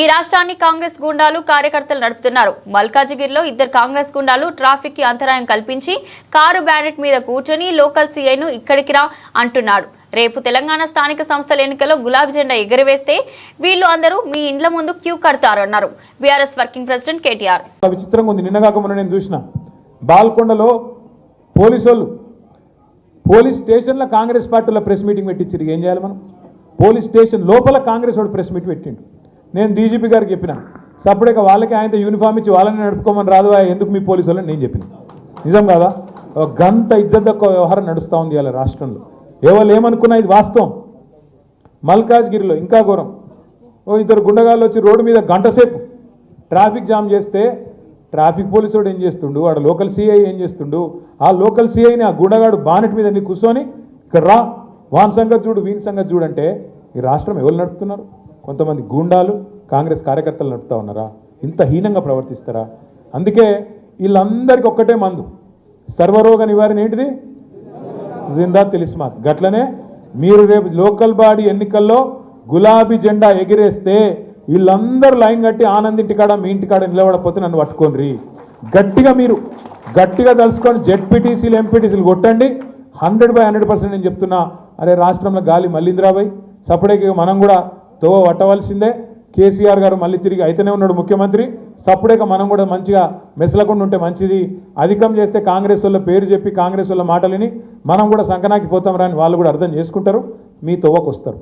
ఈ రాష్ట్రాన్ని కాంగ్రెస్ గుండాలు కార్యకర్తలు నడుపుతున్నారు. మల్కాజిగిరిలో ఇద్దరు కాంగ్రెస్ గుండాలు ట్రాఫిక్కి అంతరాయం కల్పించి కారు బ్యానెట్ మీద కూర్చొని లోకల్ సీఐను ఇక్కడికి రా అంటున్నాడు. రేపు తెలంగాణ స్థానిక సంస్థల ఎన్నికల్లో గులాబీ జెండా ఎగురవేస్తే వీళ్ళు అందరూ మీ ఇండ్ల ముందు క్యూ కడతారు అన్నారు బీఆర్ఎస్ వర్కింగ్ ప్రెసిడెంట్ కేటీఆర్. విచిత్రంగా ఉంది. నిన్న మొన్న నేను చూసిన. బాల్కొండలో పోలీసు వాళ్ళు పోలీస్ స్టేషన్లో కాంగ్రెస్ పార్టీలో ప్రెస్ మీటింగ్ పెట్టించారు ఏం చేయాలి మనం? పోలీస్ స్టేషన్ లోపల కాంగ్రెస్ వాడు ప్రెస్ మీట్ పెట్టిండు. నేను డీజీపీ గారికి చెప్పిన సపరేట్గా వాళ్ళకి ఆయనతో యూనిఫామ్ ఇచ్చి వాళ్ళని నడుపుకోమని రాదు ఎందుకు మీ పోలీసు వాళ్ళని నేను చెప్పిన? నిజం కాదా? గంత ఇజ్జత్ తక్కువ వ్యవహారం నడుస్తూ ఉంది ఇలా రాష్ట్రంలో. ఎవరు ఏమనుకున్నా ఇది వాస్తవం. మల్కాజ్గిరిలో ఇంకా ఘోరం. ఓ ఇద్దరు గుండగాళ్ళు వచ్చి రోడ్డు మీద గంటసేపు ట్రాఫిక్ జామ్ చేస్తే ట్రాఫిక్ పోలీసు వాడు ఏం చేస్తుండు? వాడు లోకల్ సిఐ ఏం చేస్తుండు? ఆ లోకల్ సిఐని ఆ గుండగాడు బానెట్ మీద నీ కూర్చొని ఇక్కడ రా వాన్ సంగతి చూడు వీని సంగతి చూడంటే ఈ రాష్ట్రం ఎవరు నడుపుతున్నారు? కొంతమంది గూండాలు కాంగ్రెస్ కార్యకర్తలు నడుపుతా ఉన్నారా? ఇంత హీనంగా ప్రవర్తిస్తారా? అందుకే వీళ్ళందరికీ ఒక్కటే మందు. సర్వరోగ నివారణ ఏంటిది? జిందా తెలిస్మాత్. గట్లనే మీరు రేపు లోకల్ బాడీ ఎన్నికల్లో గులాబీ జెండా ఎగిరేస్తే వీళ్ళందరూ లైన్ కట్టి ఆనంద్ ఇంటికాడ మీ ఇంటికాడ నిలబడకపోతే నన్ను పట్టుకోండి గట్టిగా మీరు గట్టిగా తలుసుకొని జెడ్పీటీసీలు ఎంపీటీసీలు కొట్టండి. హండ్రెడ్ బై హండ్రెడ్ పర్సెంట్ నేను చెప్తున్నా అరే రాష్ట్రంలో గాలి మళ్ళీందిరాబాయ్ సపరేట్గా మనం కూడా తోవ పట్టవలసిందే కేసీఆర్ గారు మళ్ళీ తిరిగి అయితేనే ఉన్నాడు ముఖ్యమంత్రి. సప్పుడేక మనం కూడా మంచిగా మెసలకుండా ఉంటే మంచిది. అధికం చేస్తే కాంగ్రెస్ వాళ్ళ పేరు చెప్పి కాంగ్రెస్ వాళ్ళ మాటలని మనం కూడా సంకనాకి పోతాం రాని వాళ్ళు కూడా అర్థం చేసుకుంటారు. మీ తోవకు వస్తారు